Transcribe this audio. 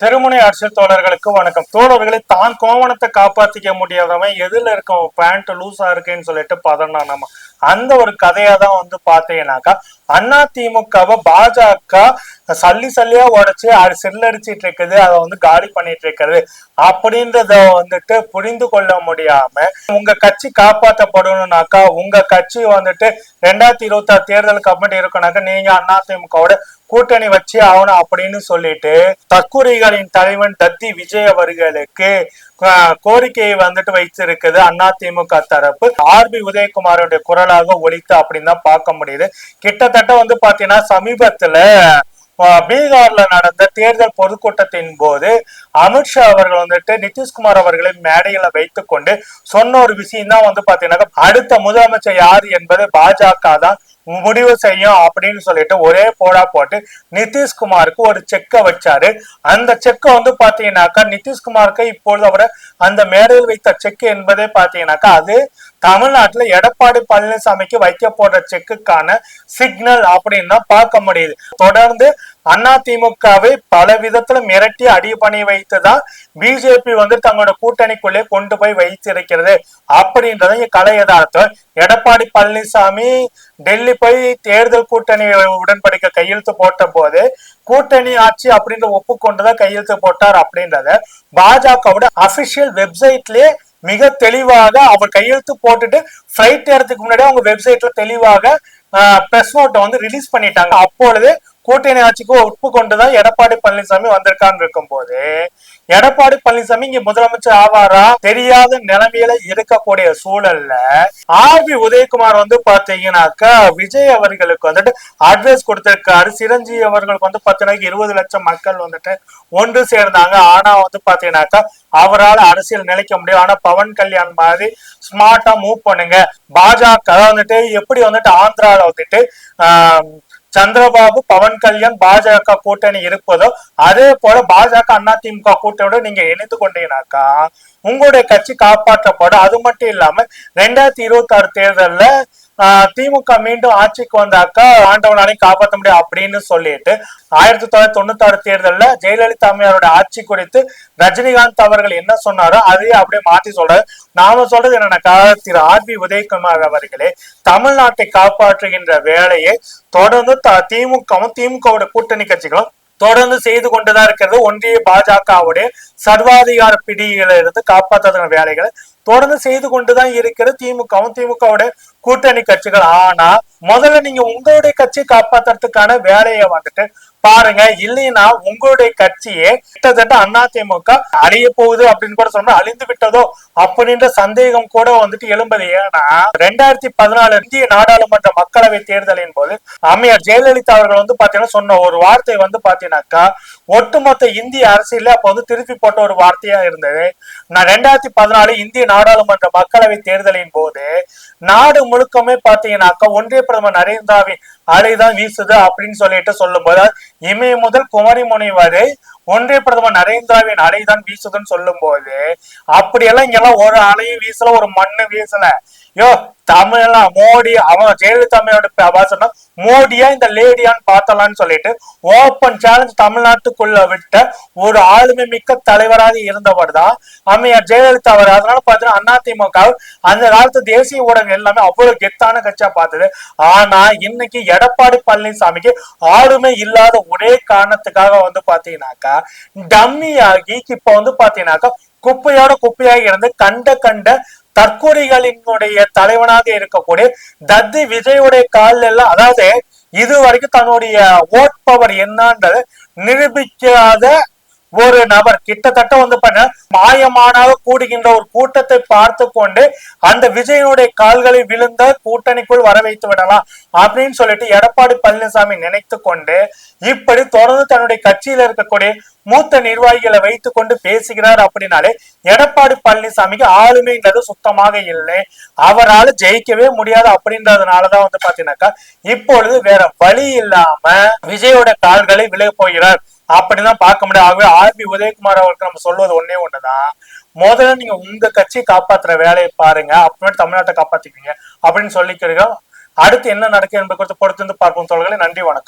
திருமுனை அரசியல் தோழர்களுக்கு வணக்கம். தோழர்களை தான் கோவணத்தை காப்பாத்திக்க முடியாதவன் எதுல இருக்கும் பேண்ட் லூசா இருக்குன்னு சொல்லிட்டு பதறான் நம்ம அந்த ஒரு கதையா தான் வந்து பார்த்தீங்கன்னாக்கா அண்ணா திமுகவை பாஜக சல்லி சல்லியா உடைச்சு அது செல்லடிச்சிட்டு இருக்குது அதை வந்து காலி பண்ணிட்டு இருக்கிறது அப்படின்றத வந்துட்டு புரிந்து கொள்ள முடியாம உங்க கட்சி காப்பாற்றப்படணும்னாக்கா உங்க கட்சி வந்துட்டு ரெண்டாயிரத்தி இருபத்தி ஆறு தேர்தலுக்கு அப்புறம் இருக்கணும்னாக்கா நீங்க அண்ணா திமுகவோட கூட்டணி வச்சு ஆகணும் அப்படின்னு சொல்லிட்டு தற்கொலைகளின் தலைவன் தத்தி விஜய் அவர்களுக்கு கோரிக்கையை வந்துட்டு வைத்திருக்குது அண்ணா திமுக தரப்பு. ஆர்பி உதயகுமாரோட குரலாக ஒழித்து அப்படின்னு தான் பார்க்க முடியுது. கிட்டத்தட்ட வந்து பாத்தீங்கன்னா சமீபத்துல பீகார்ல நடந்த தேர்தல் பொதுக்கூட்டத்தின் போது அமித்ஷா அவர்கள் வந்துட்டு நிதிஷ்குமார் அவர்களை மேடையில வைத்துக் கொண்டு சொன்ன ஒரு விஷயம் தான் வந்து பாத்தீங்கன்னா அடுத்த முதலமைச்சர் யார் என்பது பாஜக தான் முடிவு செய்யும் அப்படின்னு சொல்லிட்டு ஒரே போடா போட்டு நிதிஷ்குமாருக்கு ஒரு செக்கை வச்சாரு. அந்த செக்கை வந்து பாத்தீங்கன்னாக்கா நிதிஷ்குமாருக்கு இப்பொழுது அவரை அந்த மேடையில் வைத்த செக் என்பதே பாத்தீங்கன்னாக்கா அது தமிழ்நாட்டுல எடப்பாடி பழனிசாமிக்கு வைக்க போடுற செக்குக்கான சிக்னல் அப்படின்னு தான் பார்க்க முடியுது. தொடர்ந்து அண்ணா திமுகவை பல விதத்துல மிரட்டி அடி பண்ணி வைத்துதான் பிஜேபி வந்து தங்களோட கூட்டணிக்குள்ளே கொண்டு போய் வைத்திருக்கிறது. அப்படின்றத கலை யதார்த்தம். எடப்பாடி பழனிசாமி டெல்லி போய் தேர்தல் கூட்டணி உடன்படிக்கை கையெழுத்து போட்ட போது கூட்டணி ஆட்சி அப்படின்ற ஒப்புக்கொண்டுதான் கையெழுத்து போட்டார் அப்படின்றத பாஜகவோட அபிஷியல் வெப்சைட்லயே மிக தெளிவாக அவர் கையெழுத்து போட்டுட்டு ஃபிளைட் நேரத்துக்கு முன்னாடி அவங்க வெப்சைட்ல தெளிவாக பிரஸ் நோட்டை வந்து ரிலீஸ் பண்ணிட்டாங்க. அப்பொழுது கூட்டணி ஆட்சிக்கு ஒப்புக்கொண்டுதான் எடப்பாடி பழனிசாமி வந்திருக்கான்னு இருக்கும்போது எடப்பாடி பழனிசாமி இங்க முதலமைச்சர் ஆவாரா? தெரியாத நிலைமையில இருக்கக்கூடிய சூழல்ல ஆர்பி உதயகுமார் வந்து பாத்தீங்கன்னாக்கா விஜய் அவர்களுக்கு வந்துட்டு அட்வைஸ் கொடுத்திருக்காரு. சிரஞ்சீவி அவர்களுக்கு வந்து பாத்தீங்கன்னா இருபது லட்சம் மக்கள் வந்துட்டு ஒன்று சேர்ந்தாங்க. ஆனா வந்து பாத்தீங்கன்னாக்கா அவரால் அரசியல் நிலைக்க முடியும் ஆனா பவன் கல்யாண் மாதிரி ஸ்மார்ட்டா மூவ் பண்ணுங்க. பாஜக வந்துட்டு எப்படி வந்துட்டு ஆந்திரால வந்துட்டு ஆஹ் சந்திரபாபு பவன் கல்யாண் பாஜக கூட்டணி இருப்பதோ அதே போல பாஜக அதிமுக கூட்டணியோட நீங்க இணைந்து கொண்டீங்கனாக்கா உங்களுடைய கட்சி காப்பாற்றப்படும். அது மட்டும் இல்லாம ரெண்டாயிரத்தி இருபத்தி ஆறு தேர்தல்ல திமுக மீண்டும் ஆட்சிக்கு வந்தாக்கா ஆண்டவனாலையும் காப்பாற்ற முடியும் அப்படின்னு சொல்லிட்டு ஆயிரத்தி தொள்ளாயிரத்தி தொண்ணூத்தி ஆறு தேர்தல்ல ஜெயலலிதா அம்மையாரோட ஆட்சி குறித்து ரஜினிகாந்த் அவர்கள் என்ன சொன்னாரோ அதையே அப்படியே மாத்தி சொல்றாரு. நாம சொல்றது என்னன்னாக்கா திரு ஆர் பி உதயகுமார் அவர்களே தமிழ்நாட்டை காப்பாற்றுகின்ற வேலையை தொடர்ந்து த- திமுகவும் திமுகவோட கூட்டணி கட்சிகளும் தொடர்ந்து செய்து கொண்டுதான் இருக்கிறது. ஒன்றிய பாஜகவுடைய சர்வாதிகார பிடியிலிருந்து இருந்து வேலைகளை தொடர்ந்து செய்து கொண்டுதான் இருக்கிறது. திமுகவும் திமுகவுடைய கூட்டணி கட்சிகள். ஆனா முதல்ல நீங்க உங்களுடைய கட்சியை காப்பாத்துறதுக்கான வேலையை வந்துட்டு பாருங்க. இல்லைன்னா உங்களுடைய கட்சியே கிட்டத்தட்ட அதிமுக அழிய போகுது அப்படின்னு கூட சொன்னா அழிந்து விட்டதோ அப்படின்ற சந்தேகம் கூட வந்துட்டு எழும்பது. ஏன்னா ரெண்டாயிரத்தி பதினாலு இந்திய நாடாளுமன்ற மக்களவை தேர்தலின் போது அம்மையார் ஜெயலலிதா அவர்கள் வந்து பாத்தீங்கன்னா சொன்ன ஒரு வார்த்தை வந்து பாத்தீங்கன்னாக்கா ஒட்டுமொத்த இந்திய அரசியல அப்ப வந்து திருப்பி போட்ட ஒரு வார்த்தையா இருந்தது. நான் ரெண்டாயிரத்தி பதினாலு இந்திய நாடாளுமன்ற மக்களவை தேர்தலின் போது நாடு முழுக்கமே பாத்தீங்கன்னாக்கா ஒன்றிய பிரதமர் நரேந்திராவின் அலைதான் வீசுது அப்படின்னு சொல்லிட்டு சொல்லும் போது இமய முதல் குமரிமுனை வரை ஒன்றிய பிரதமர் நரேந்திராவின் அலைதான் வீசுதுன்னு சொல்லும் போது அப்படியெல்லாம் இங்கெல்லாம் ஒரு அலையும் வீசல ஒரு மண்ணு வீசல. யோ தமிழ்லாம் மோடி அவன் ஜெயலலிதா அம்மையோட பாசனம் மோடியா இந்த லேடியான்னு பார்த்தலாம்னு சொல்லிட்டு ஓப்பன் சேலஞ்ச் தமிழ்நாட்டுக்குள்ள விட்ட ஒரு ஆளுமை மிக்க தலைவராக இருந்தவர் தான் அம்மையார் ஜெயலலிதா அவர். அதனால பார்த்தீங்கன்னா அதிமுக அந்த காலத்து தேசிய ஊடகம் எல்லாமே அவ்வளவு கெத்தான கட்சியா பார்த்தது. ஆனா இன்னைக்கு எடப்பாடி பழனிசாமிக்கு ஆளுமை இல்லாத ஒரே காரணத்துக்காக வந்து பாத்தீங்கன்னாக்கா டம்மி ஆகி இப்ப வந்து பாத்தீங்கன்னாக்கா குப்பையோட குப்பையாக இருந்து கண்ட கண்ட தற்கொலைகளினுடைய தலைவனாக இருக்கக்கூடிய தத்தி விஜயுடைய காலில் எல்லாம் அதாவது இது வரைக்கும் தன்னுடைய ஓட் பவர் என்னன்றது நிரூபிக்காத ஒரு நபர் கிட்டத்தட்ட வந்து பண்ண மாயமானாக கூடுகின்ற ஒரு கூட்டத்தை பார்த்து கொண்டு அந்த விஜயனுடைய கால்களை விழுந்த கூட்டணிக்குள் வர வைத்து விடலாம் அப்படின்னு சொல்லிட்டு எடப்பாடி பழனிசாமி நினைத்து கொண்டு இப்படி தொடர்ந்து தன்னுடைய கட்சியில இருக்கக்கூடிய மூத்த நிர்வாகிகளை வைத்துக் கொண்டு பேசுகிறார் அப்படின்னாலே எடப்பாடி பழனிசாமிக்கு ஆளுமைன்றது சுத்தமாக இல்லை. அவரால் ஜெயிக்கவே முடியாது அப்படின்றதுனாலதான் வந்து பாத்தீங்கன்னாக்கா இப்பொழுது வேற வழி இல்லாம விஜயோட கால்களை விலக போகிறார். அப்படிதான் பார்க்க முடியும். ஆகவே ஆர்பி உதயகுமார் அவருக்கு நம்ம சொல்வது ஒன்னே ஒண்ணுதான். முதல்ல நீங்க உங்க கட்சியை காப்பாத்துற வேலையை பாருங்க. அப்புறமேட்டு தமிழ்நாட்டை காப்பாத்திக்கீங்க அப்படின்னு சொல்லிக்கிறோம் அடுத்து என்ன நடக்குது என்பது குறித்து பொறுத்து வந்து பார்ப்போம். தோழர்களே நன்றி வணக்கம்.